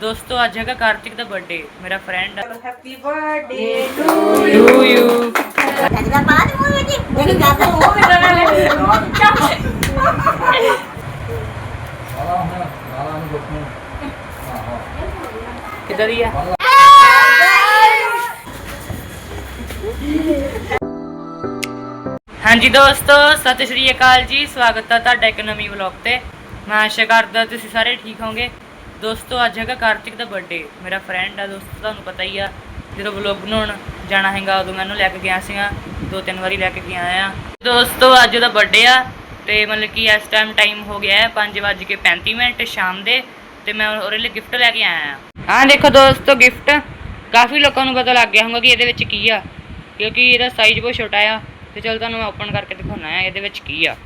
ਦੋਸਤੋ ਅੱਜ ਹੈਗਾ ਕਾਰਤਿਕ ਦਾ ਬਰਥਡੇ ਮੇਰਾ friend happy birthday to you ਗੱਜਦਾ ਪਾ ਦੇ ਮੂੰਹ ਵਿੱਚ ਜਿਹੜੀ ਗੱਲ ਕਿੱਦਾਂ ਦੀ ਆ? ਹਾਂਜੀ ਦੋਸਤੋ ਸਤਿ ਸ਼੍ਰੀ ਅਕਾਲ ਜੀ। ਸਵਾਗਤ ਹੈ ਤੁਹਾਡਾ ਇੱਕ ਨਵੀਂ ਵਲੌਗ ਤੇ। ਮੈਂ ਆਸ਼ਾ ਕਰਦਾ ਤੁਸੀਂ ਸਾਰੇ ਠੀਕ ਹੋਵੋਗੇ। ਦੋਸਤੋ, ਅੱਜ ਹੈਗਾ ਕਾਰਤਿਕ ਦਾ ਬਰਥਡੇ ਮੇਰਾ ਫਰੈਂਡ ਆ ਦੋਸਤੋ, ਤੁਹਾਨੂੰ ਪਤਾ ਹੀ ਆ, ਜਦੋਂ ਵਲੌਗ ਬਣਾਉਣ ਜਾਣਾ ਹੈਗਾ, ਉਦੋਂ ਮੈਂ ਉਹਨੂੰ ਲੈ ਕੇ ਗਿਆ ਸੀਗਾ, ਦੋ ਤਿੰਨ ਵਾਰੀ ਲੈ ਕੇ ਗਿਆ ਆ। ਦੋਸਤੋ, ਅੱਜ ਉਹਦਾ ਬਰਥਡੇ ਆ, ਤੇ ਮਤਲਬ ਕਿ ਇਸ ਟਾਈਮ ਟਾਈਮ ਹੋ ਗਿਆ ਹੈ 5:35 ਮਿੰਟ ਸ਼ਾਮ ਦੇ, ਤੇ ਮੈਂ ਉਹਦੇ ਲਈ ਗਿਫਟ ਲੈ ਕੇ ਆਇਆ ਆ। ਹਾਂ ਦੇਖੋ ਦੋਸਤੋ ਗਿਫਟ ਕਾਫੀ ਲੋਕਾਂ ਨੂੰ ਪਤਾ ਲੱਗ ਗਿਆ ਹੋਊਗਾ ਕਿ ਇਹਦੇ ਵਿੱਚ ਕੀ ਆ, ਕਿਉਂਕਿ ਇਹਦਾ ਸਾਈਜ਼ ਬਹੁਤ ਛੋਟਾ ਆ। ਤੇ ਚਲ ਤੁਹਾਨੂੰ ਮੈਂ ਓਪਨ ਕਰਕੇ ਦਿਖਾਉਣਾ ਆ, ਇਹਦੇ ਵਿੱਚ ਕੀ ਆ।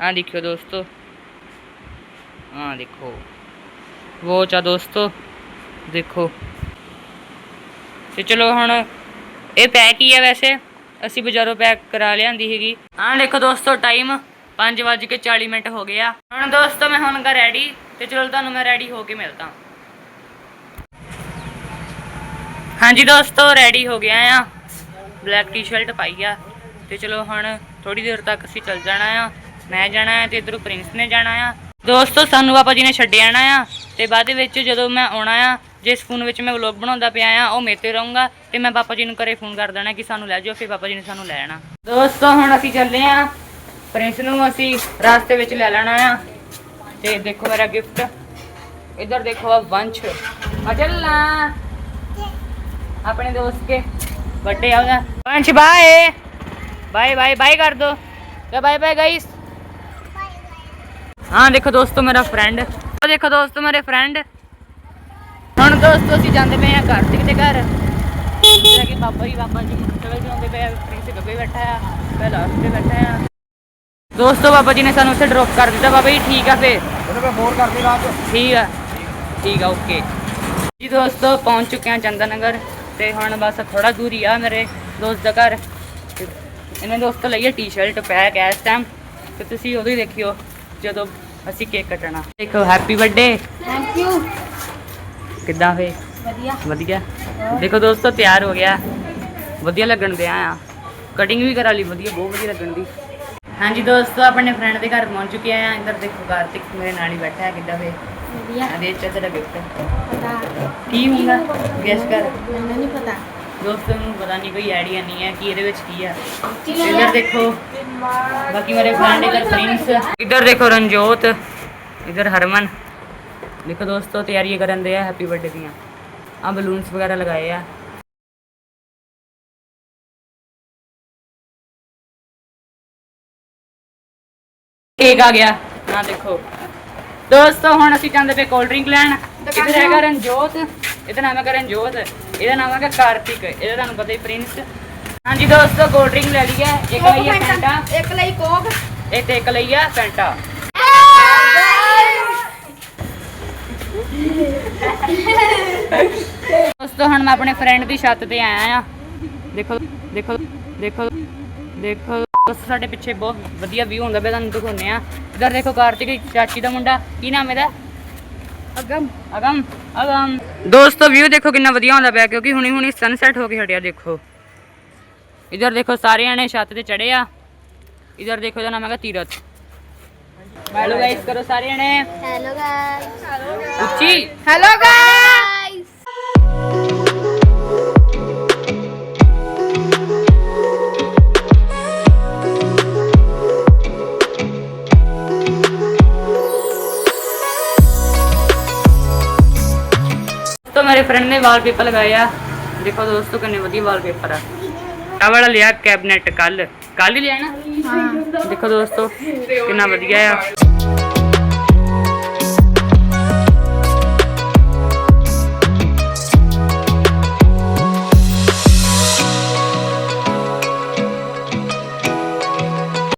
ਆ ਦੇਖਿਓ ਦੋਸਤੋ। ਆ ਦੇਖੋ। ਵੋਚ ਆ ਦੋਸਤੋ, ਦੇਖੋ। ਤੇ ਚਲੋ ਹੁਣ ਇਹ ਪੈਕ ਹੀ ਆ ਵੈਸੇ। ਅਸੀਂ ਬਾਜ਼ਾਰੋਂ ਪੈਕ ਕਰਾ ਲਿਆਂਦੀ ਹੈਗੀ ਹਾਂ ਦੇਖੋ ਦੋਸਤੋ ਟਾਈਮ 5:40 ਮਿੰਟ ਹੋ ਗਏ ਆ। ਹੁਣ ਦੋਸਤੋ, ਮੈਂ ਹੁਣ ਗਾ ਰੈਡੀ ਤੇ ਚਲੋ ਤੁਹਾਨੂੰ ਮੈਂ ਰੈਡੀ ਹੋ ਕੇ ਮਿਲਦਾ। ਹਾਂਜੀ ਦੋਸਤੋ ਰੈਡੀ ਹੋ ਗਿਆ ਆ। ਬਲੈਕ ਟੀ-ਸ਼ਰਟ ਪਾਈ ਆ। ਤੇ ਚਲੋ ਹੁਣ ਥੋੜੀ ਦੇਰ ਤੱਕ ਅਸੀਂ ਚੱਲ ਜਾਣਾ ਆ। ਮੈਂ ਜਾਣਾ ਆ ਤੇ ਇਧਰੋਂ ਪ੍ਰਿੰਸ ਨੇ ਜਾਣਾ ਆ। ਦੋਸਤੋ, ਸਾਨੂੰ ਪਾਪਾ ਜੀ ਨੇ ਛੱਡ ਆਣਾ ਆ, ਤੇ ਬਾਅਦ ਦੇ ਵਿੱਚ ਜਦੋਂ ਮੈਂ ਆਉਣਾ ਆ ਜਿਸ ਫੋਨ ਵਿੱਚ ਮੈਂ ਵਲੌਗ ਬਣਾਉਂਦਾ ਪਿਆ ਆ, ਉਹ ਮੇਰੇ ਤੇ ਰਹੂੰਗਾ, ਤੇ ਮੈਂ ਪਾਪਾ ਜੀ ਨੂੰ ਘਰੇ ਫੋਨ ਕਰ ਦੇਣਾ ਕਿ ਸਾਨੂੰ ਲੈ ਜਾਓ, ਫਿਰ ਪਾਪਾ ਜੀ ਨੇ ਸਾਨੂੰ ਲੈ ਆਣਾ ਦੋਸਤੋ, ਹੁਣ ਅਸੀਂ ਚੱਲੇ ਆ, ਪ੍ਰਿੰਸ ਨੂੰ ਅਸੀਂ ਰਾਸਤੇ ਵਿੱਚ ਲੈ ਲੈਣਾ ਆ, ਤੇ ਦੇਖੋ ਮੇਰਾ ਗਿਫਟ ਇੱਧਰ ਦੇਖੋ ਆ ਵੰਸ਼। ਆ ਆਪਣੇ ਦੋਸਤ ਕੇ ਬਰਥਡੇ ਆ ਉਹਦਾ। ਵੰਸ਼ ਬਾਏ ਬਾਏ ਬਾਏ ਬਾਏ ਕਰ ਦੋ। ਤੇ ਬਾਏ ਬਾਏ ਗਾਇਸ ਹਾਂ ਦੇਖੋ ਦੋਸਤੋ ਮੇਰਾ ਫਰੈਂਡ ਉਹ ਦੇਖੋ ਦੋਸਤੋ ਮੇਰੇ ਫਰੈਂਡ ਹੁਣ ਦੋਸਤੋ ਅਸੀਂ ਜਾਂਦੇ ਪਏ ਆ ਕਾਰਤਿਕ ਦੇ ਘਰ। ਜਿਹੜਾ ਕਿ ਬਾਬਾ ਜੀ ਬਾਬਾ ਜੀ ਮੋਟਰਸਾਈਕਲ ਚਲਾਉਂਦੇ ਪਏ ਆ ਪ੍ਰਿੰਸ ਗੱਗੇ ਬੈਠਾ ਆ ਮੈਂ ਲਾਸਟ ਤੇ ਬੈਠਾ ਆ। ਦੋਸਤੋ ਬਾਬਾ ਜੀ ਨੇ ਸਾਨੂੰ ਉੱਥੇ ਡ੍ਰੌਪ ਕਰ ਦਿੱਤਾ। ਬਾਬਾ ਜੀ ਠੀਕ ਆ ਫੇਰ? ਉਹਨੇ ਮੈਂ ਫੋਨ ਕਰਦੀ ਰਾਤ। ਠੀਕ ਆ। ਠੀਕ ਆ ਓਕੇ ਜੀ ਦੋਸਤੋ ਪਹੁੰਚ ਚੁੱਕੇ ਆ ਚੰਦਨ ਨਗਰ ਤੇ ਹੁਣ ਬਸ ਥੋੜਾ ਦੂਰ ਹੀ ਆ ਮੇਰੇ ਦੋਸਤ ਦਾ ਘਰ। ਇਹਨੇ ਦੋਸਤ ਲਈਏ ਟੀ-ਸ਼ਰਟ ਪੈਕ ਐ ਇਸ ਟਾਈਮ ਤੇ ਤੁਸੀਂ ਉਦੋਂ ਹੀ ਦੇਖਿਓ ਜਦੋਂ ਅਸੀਂ ਕੇਕ ਕੱਟਣਾ। ਦੇਖੋ ਹੈਪੀ ਬਰਥਡੇ ਥੈਂਕ ਯੂ ਕਿੱਦਾਂ ਫੇ? ਵਧੀਆ। ਵਧੀਆ। ਦੇਖੋ ਦੋਸਤੋ ਤਿਆਰ ਹੋ ਗਿਆ। ਵਧੀਆ ਲੱਗਣ ਦਿਆ ਆ। ਕਟਿੰਗ ਵੀ ਕਰਾ ਲਈ ਵਧੀਆ ਬਹੁਤ ਵਧੀਆ ਲੱਗਣ ਦੀ। ਹਾਂਜੀ ਦੋਸਤੋ ਆਪਣੇ ਫਰੈਂਡ ਦੇ ਘਰ ਪਹੁੰਚ ਚੁੱਕੇ ਆ। ਇੱਧਰ ਦੇਖੋ ਕਾਰਤਿਕ ਮੇਰੇ ਨਾਲ ਹੀ ਬੈਠਾ ਹੈ ਕਿੱਦਾਂ ਫੇ? ਵਧੀਆ। ਦੇ ਤੇਰਾ ਗਿਫਟ ਪਤਾ। ਕੀ ਹੁੰਦਾ? ਗੈਸ ਕਰ। ਮੈਨੂੰ ਨਹੀਂ ਪਤਾ। ਦੋਸਤੋ ਨੂੰ ਪਤਾ ਨਹੀਂ ਕੋਈ ਆਈਡੀਆ ਨਹੀਂ ਹੈ ਕਿ ਇਹਦੇ ਵਿੱਚ ਕੀ ਆ। ਇੱਧਰ ਦੇਖੋ। ਬਾਕੀ ਮੇਰੇ ਫਰੈਂਡ ਇਧਰ ਪ੍ਰਿੰਸ ਇੱਧਰ ਦੇਖੋ ਰਣਜੋਤ ਇੱਧਰ ਹਰਮਨ। ਦੇਖੋ ਦੋਸਤੋ ਤਿਆਰੀਆਂ ਕਰਨ ਦੇ ਆ ਹੈਪੀ ਬਰਥਡੇ ਦੀਆਂ। ਆ ਬਲੂਨਸ ਵਗੈਰਾ ਲਗਾਏ ਆ। ਕੇਕ ਆ ਗਿਆ। ਆ ਦੇਖੋ। ਦੋਸਤੋ ਹੁਣ ਅਸੀਂ ਜਾਂਦੇ ਪਏ ਕੋਲਡ ਡਰਿੰਕ ਲੈਣ। ਇੱਧਰ ਹੈਗਾ ਰਣਜੋਤ। ਇਹਦਾ ਨਾਮ ਹੈ ਰਣਜੋਤ। ਇਹਦਾ ਨਾਮ ਹੈ ਕਾਰਤਿਕ। ਇਹਦਾ ਤੁਹਾਨੂੰ ਪਤਾ ਹੀ ਪ੍ਰਿੰਸ। ਹਾਂਜੀ ਦੋਸਤੋ ਕੋਲਡ ਡਰਿੰਕ ਲੈ ਲਈ ਹੈ ਇੱਕ ਲਈ ਹੈ ਫੈਂਟਾ ਇੱਕ ਲਈ ਕੋਕ। ਇਹ ਤੇ ਇੱਕ ਲਈ ਹੈ ਫੈਂਟਾ ਦੋਸਤੋ ਹੁਣ ਮੈਂ ਆਪਣੇ ਫਰੈਂਡ ਦੀ ਛੱਤ ਤੇ ਆਇਆ ਆ। ਦੇਖੋ ਦੇਖੋ ਦੇਖੋ ਦੇਖੋ। ਦੋਸਤੋ ਸਾਡੇ ਪਿੱਛੇ ਬਹੁਤ ਵਧੀਆ ਵਿਊ ਹੁੰਦਾ। ਪਿਆ ਤੁਹਾਨੂੰ ਦਿਖਾਉਂਦੇ ਆ। ਇਧਰ ਦੇਖੋ ਕਾਰਤਿਕ ਚਾਚੀ ਦਾ ਮੁੰਡਾ। ਕੀ ਨਾਮ ਇਹਦਾ? ਅਗਮ ਅਗਮ ਅਗਮ। ਦੋਸਤੋ ਵਿਊ ਦੇਖੋ ਕਿੰਨਾ ਵਧੀਆ ਹੁੰਦਾ ਪਿਆ ਕਿਉਂਕਿ ਹੁਣੀ ਹੁਣੀ ਸਨਸੈਟ ਹੋ ਕੇ ਹਟਿਆ ਦੇਖੋ। ਇਧਰ ਦੇਖੋ ਸਾਰੇ ਆਣੇ ਛੱਤ ਤੇ ਚੜੇ ਆ। ਇਧਰ ਦੇਖੋ ਇਹਦਾ ਨਾਮ ਹੈਗਾ ਤੀਰਥ। ਹੈਲੋ ਗਾਇਸ ਕਰੋ ਸਾਰੇ ਜਣੇ ਹੈਲੋ ਗਾਇਸ ਉੱਚੀ। ਹੈਲੋ ਗਾਇਸ ਮੇਰੇ ਫਰੈਂਡ ਨੇ ਵਾਲਪੇਪਰ ਲਗਾਏ ਆ ਦੇਖੋ ਦੋਸਤੋ ਕਿੰਨੇ ਵਧੀਆ ਵਾਲਪੇਪਰ ਆ। ਆ ਵਾਲਾ ਲਿਆ ਕੈਬਨੇਟ ਕੱਲ। ਕੱਲ ਹੀ ਲਿਆ ਨਾ? ਹਾਂ ਦੇਖੋ ਦੋਸਤੋ ਕਿੰਨਾ ਵਧੀਆ ਆ।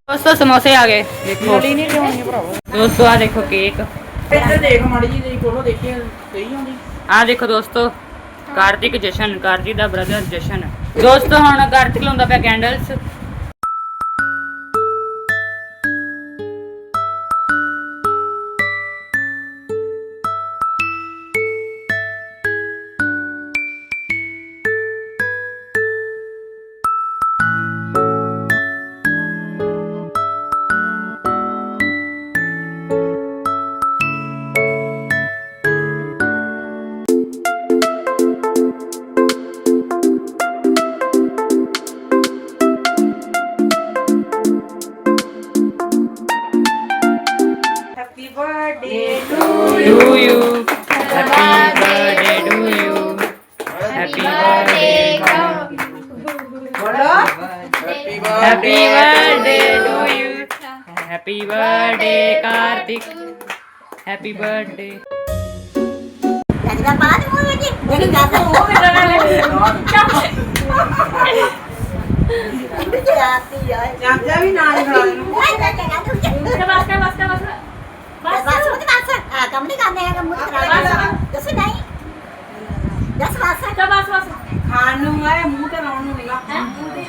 ਦੋਸਤੋ ਸਮੋਸੇ ਆ ਗਏ। ਦੇਖੋ। ਨਹੀਂ ਲਿਆਉਣੀ ਭਰਾਵਾ। ਦੋਸਤੋ ਆ ਦੇਖੋ ਕੇਕ ਇੱਧਰ ਦੇਖ ਮਾੜੀ ਜੀ ਦੀ ਕੋਲੋਂ ਦੇਖੀ ਸਹੀ ਹੁੰਦੀ ਆਹ ਦੇਖੋ ਦੋਸਤੋ, ਕਾਰਤਿਕ ਜਸ਼ਨ ਕਾਰਤਿਕ ਦਾ ਬ੍ਰਦਰ ਜਸ਼ਨ। ਦੋਸਤੋ, ਹੁਣ ਕਾਰਤਿਕ ਲਾਉਂਦਾ ਪਿਆ candles happy birthday Kartik happy birthday ਗੱਜਦਾ ਬਾਦ ਮੂੰਹ ਵਿੱਚ ਜਿਹੜੀ ਗੱਲ ਉਹ ਵੀ ਜਾਤੀ ਆ ਚਾਚਾ ਵੀ ਨਾਲ ਹੀ? ਖੜਾ ਦੇਣਾ ਤਾਂ ਤੂੰ ਬਸ ਕਰ ਬਸ ਕਰ ਬਸ। ਬਸ ਬਸ ਬਸ ਆ ਕੰਮ ਨਹੀਂ ਕਰਨੇ ਹੈਗਾ ਮੁੱਤ ਕਰਾ ਦੱਸ ਨਹੀਂ ਦੱਸ ਬਸ ਬਸ ਬਸ ਖਾਣ ਨੂੰ ਹੈ ਮੂੰਹ ਤੇ ਲਾਉਣ। ਨੂੰ ਨਿਗਾ ਉਹਦੇ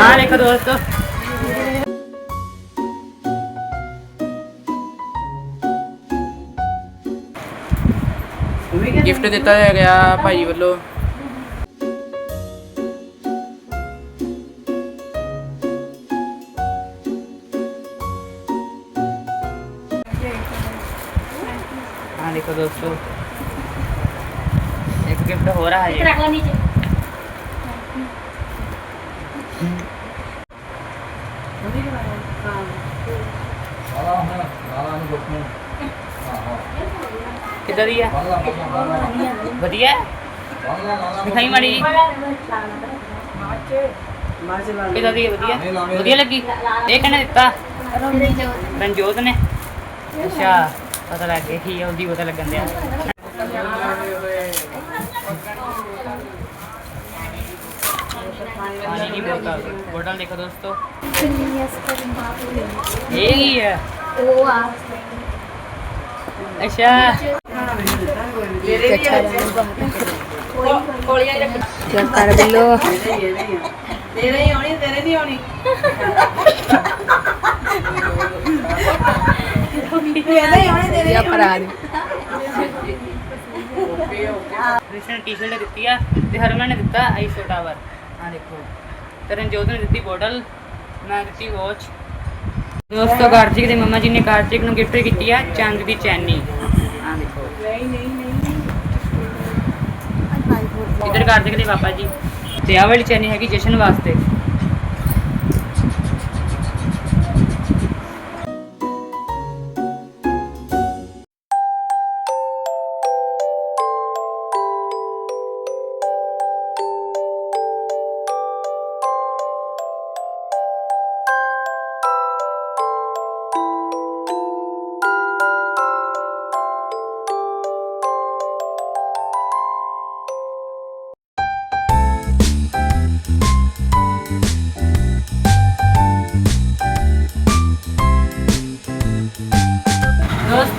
ਹਾਂ ਦੇਖੋ ਦੋਸਤੋ ਗਿਫਟ ਦਿੱਤਾ ਗਿਆ ਭਾਈ ਵੱਲੋਂ ਹਾਂ ਦੇਖੋ ਦੋਸਤੋ ਇੱਕ ਗਿਫਟ ਹੋ ਰਹਾ ਹੈ ਕਿੱਦਾਂ ਦੀ ਹੈ ਵਧੀਆ? ਹੈ? ਮਾੜੀ ਜੀ। ਕਿੱਦਾਂ ਦੀ ਹੈ ਵਧੀਆ। ਵਧੀਆ ਲੱਗੀ? ਇਹ ਕਿਹਨੇ ਦਿੱਤਾ? ਰਣਜੋਤ ਨੇ। ਅੱਛਾ, ਪਤਾ ਲੱਗ ਗਿਆ ਕੀ ਹੈ ਉਹਦੀ ਪਤਾ ਲੱਗਣ ਦਿਆ। ਇਹ ਕੀ ਹੈ। ਉਹ ਆ। ਅੱਛਾ। ਤੇਰੇ ਵੀ ਆ। ਕਰ ਬਿੱਲੋ। ਤੇਰੇ ਹੀ ਆਉਣੀ ਤੇਰੇ ਨਹੀਂ ਆਉਣੀ। ਤੇਰੇ ਹੀ ਆਉਣੀ ਤੇਰੇ ਹੀ ਆਉਣੀ। ਕ੍ਰਿਸ਼ਨ ਟੀ-ਸ਼ਰਟ ਦਿੱਤੀ ਆ ਤੇ ਹਰਮਨ ਨੇ ਦਿੱਤਾ ਆਈਸੋ ਟਾਵਰ। ਆ ਦੇਖੋ। ਤੇ ਰਣਜੋਤ ਨੇ ਦਿੱਤੀ ਬੋਟਲ, ਮੈਂ ਦਿੱਤੀ ਵਾਚ। ਦੋਸਤੋ, ਕਾਰਤਿਕ ਦੇ ਮੰਮਾ ਜੀ ਨੇ ਕਾਰਤਿਕ ਨੂੰ ਗਿਫਟ ਕੀਤੀ ਆ ਚੰਦ ਦੀ ਚੈਨੀ। ਆ ਦੇਖੋ। ਨਹੀਂ ਨਹੀਂ ਨਹੀਂ ਇਧਰ ਕਾਰਤਿਕ ਦੇ ਪਾਪਾ ਜੀ। ਤੇ ਆਹ ਵਾਲੀ ਚੈਨੀ ਹੈਗੀ ਜਸ਼ਨ ਵਾਸਤੇ।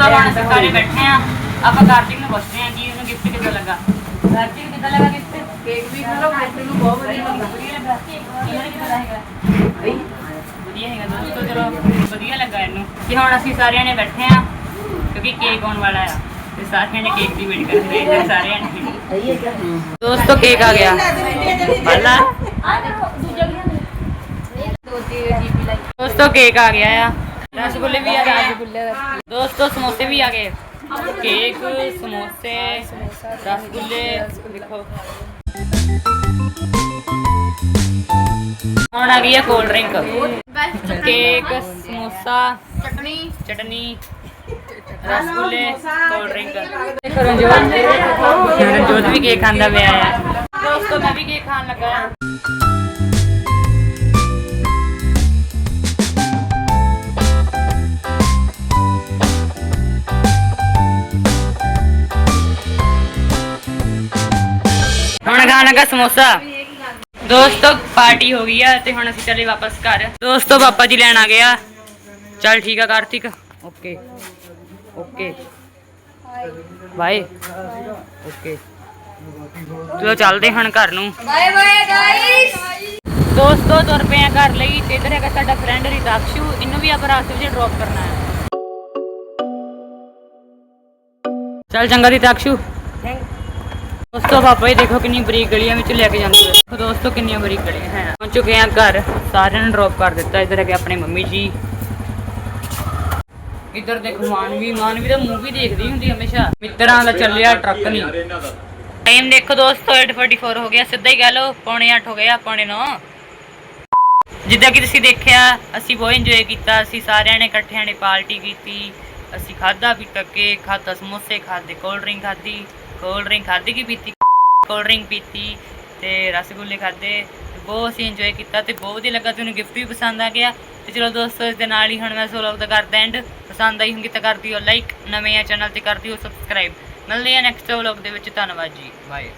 ਦੋਸਤੋ ਹੁਣ ਅਸੀਂ ਸਾਰੇ ਬੈਠੇ ਆ ਆਪਾਂ ਕਾਰਤਿਕ ਨੂੰ ਪੁੱਛਦੇ ਆ ਕਿ ਉਹਨੂੰ ਗਿਫਟ ਕਿੱਦਾਂ ਲੱਗਾ? ਕਾਰਤਿਕ ਕਿੱਦਾਂ ਲੱਗਾ ਗਿਫਟ ਕੇਕ ਵੀ ਖਾ ਲਓ ਖਾਤੇ ਨੂੰ ਬਹੁਤ ਵਧੀਆ ਲੱਗਾ। ਵਧੀਆ ਲੱਗਾ। ਕਿਹੜਾ ਕਿੱਦਾਂ ਹੈਗਾ? ਵਧੀਆ ਹੈਗਾ ਦੋਸਤੋ ਚਲੋ ਵਧੀਆ ਲੱਗਾ ਇਹਨੂੰ। ਕਿ ਹੁਣ ਅਸੀਂ ਸਾਰਿਆਂ ਨੇ ਬੈਠੇ ਆ ਕਿਉਂਕਿ ਕੇਕ ਆਉਣ ਵਾਲਾ ਆ। ਤੇ ਸਾਰਿਆਂ ਨੇ ਕੇਕ ਦੀ ਵੇਟ ਕਰ ਰਹੇ ਨੇ ਸਾਰਿਆਂ ਨੇ। ਦੋਸਤੋ ਕੇਕ ਆ ਗਿਆ। ਬੱਲਾ ਆ ਦੇਖੋ ਦੂਜਾ ਵੀ ਹੈ ਦੋ ਤੇ ਜੀਪੀ ਲਾਈ ਦੋਸਤੋ ਕੇਕ ਆ ਗਿਆ ਆ। ਰਸਗੁੱਲੇ ਵੀ ਆ ਗਏ ਰਸਗੁੱਲੇ ਦੋਸਤੋ ਸਮੋਸੇ ਵੀ ਆ ਗਏ ਕੇਕ ਸਮੋਸੇ ਰਸਗੁੱਲੇ ਦੇਖੋ ਹੁਣ ਆ ਗਈ ਹੈ cold drink cake samosa chutney chutney ਰਸਗੁੱਲੇ ਕੋਲਡ ਡਰਿੰਕ ਦੇਖੋ ਰਣਜੋਤ ਰਣਜੋਤ ਵੀ ਕੇਕ ਖਾਂਦਾ ਪਿਆ ਆ ਦੋਸਤੋ ਮੈਂ ਵੀ ਕੇਕ ਖਾਣ ਲੱਗਾ ਖਾਣ ਲੱਗਾ ਸਮੋਸਾ। ਦੋਸਤੋ ਪਾਰਟੀ ਹੋ ਗਈ ਆ ਤੇ ਹੁਣ ਅਸੀਂ ਚੱਲੇ ਵਾਪਸ ਘਰ। ਦੋਸਤੋ ਪਾਪਾ ਜੀ ਲੈਣ ਆ ਗਿਆ ਚੱਲ ਠੀਕ ਆ Kartik. Okay. Okay. Bye. Okay. ਚਲੋ ਚੱਲਦੇ ਹਨ ਘਰ ਨੂੰ। ਬਾਏ ਬਾਏ ਗਾਇਸ ਦੋਸਤੋ ਤੁਰ ਪਏ ਆ ਘਰ ਲਈ ਤੇ ਇਧਰ ਹੈਗਾ ਸਾਡਾ ਫਰੈਂਡ ਰਿਤਾਕਸ਼ੂ। ਇਹਨੂੰ ਵੀ ਆਪਾਂ ਰਾਸਤੇ ਵਿੱਚ ਡ੍ਰੌਪ ਕਰਨਾ ਹੈ। ਚੱਲ ਚੰਗਾ ਰਿਤਾਕਸ਼ੂ। ਦੋਸਤੋ, ਪਾਪਾ ਇਹ ਦੇਖੋ ਕਿੰਨੀ ਬਰੀਕ ਗਲੀਆਂ ਵਿੱਚ ਲੈ ਕੇ ਜਾਂਦੇ ਹੋਏ ਦੋਸਤੋ, ਕਿੰਨੀਆਂ ਬਰੀਕ ਗਲੀਆਂ ਹੈ। ਪਹੁੰਚ ਚੁੱਕੇ ਆ ਘਰ। ਸਾਰਿਆਂ ਨੂੰ ਡ੍ਰੌਪ ਕਰ ਦਿੱਤਾ। ਇਧਰ ਹੈਗੇ ਆਪਣੇ ਮੰਮੀ ਜੀ। ਇਧਰ ਦੇਖੋ, ਮਾਨਵੀ। ਮਾਨਵੀ ਤਾਂ ਮੂਵੀ ਦੇਖਦੀ ਹੁੰਦੀ ਹਮੇਸ਼ਾ। ਮਿੱਤਰਾਂ ਦਾ ਚੱਲਿਆ, ਟਰੱਕ ਨਹੀਂ। ਟਾਈਮ ਦੇਖੋ ਦੋਸਤੋ 8:44 ਹੋ ਗਿਆ। ਸਿੱਧਾ ਹੀ ਕਹਿ ਲਓ, ਪੌਣੇ 8 ਹੋ ਗਿਆ ਪੌਣੇ 9 ਜਿੱਦਾਂ ਕਿ ਤੁਸੀਂ ਦੇਖਿਆ, ਅਸੀਂ ਬਹੁਤ ਇੰਜੋਏ ਕੀਤਾ। ਅਸੀਂ ਸਾਰਿਆਂ ਨੇ ਇਕੱਠਿਆਂ ਨੇ ਪਾਰਟੀ ਕੀਤੀ। ਅਸੀਂ ਖਾਦਾ ਪੀਤਾ ਕੇਕ ਖਾਦਾ ਸਮੋਸੇ ਖਾਦੇ ਕੋਲਡ ਡਰਿੰਕ ਖਾਦੀ ਕੋਲਡ ਡਰਿੰਕ ਖਾਧੀ ਕੀ ਪੀਤੀ? ਕੋਲਡ ਡਰਿੰਕ ਪੀਤੀ ਤੇ ਰਸਗੁੱਲੇ ਖਾਦੇ ਬਹੁਤ ਅਸੀਂ ਇੰਜੋਏ ਕੀਤਾ ਤੇ ਬਹੁਤ ਵਧੀਆ ਲੱਗਾ, ਤੁਹਾਨੂੰ ਗਿਫਟ ਵੀ ਪਸੰਦ ਆ ਗਿਆ ਤੇ ਚਲੋ ਦੋਸਤੋ, ਇਸ ਦੇ ਨਾਲ ਹੀ ਹੁਣ ਮੈਂ ਇਸ ਦਾ ਕਰਦਾ ਐਂਡ ਪਸੰਦ ਆਈ ਹੋਊਗੀ ਤਾਂ ਕਰ ਦਿਓ ਲਾਈਕ ਨਵੇਂ ਆ ਚੈਨਲ ਤੇ ਕਰ ਦਿਓ ਸਬਸਕ੍ਰਾਈਬ ਮਿਲਦੇ ਆ ਨੈਕਸਟ ਵਲੌਗ ਦੇ ਵਿੱਚ, ਧੰਨਵਾਦ ਜੀ ਬਾਏ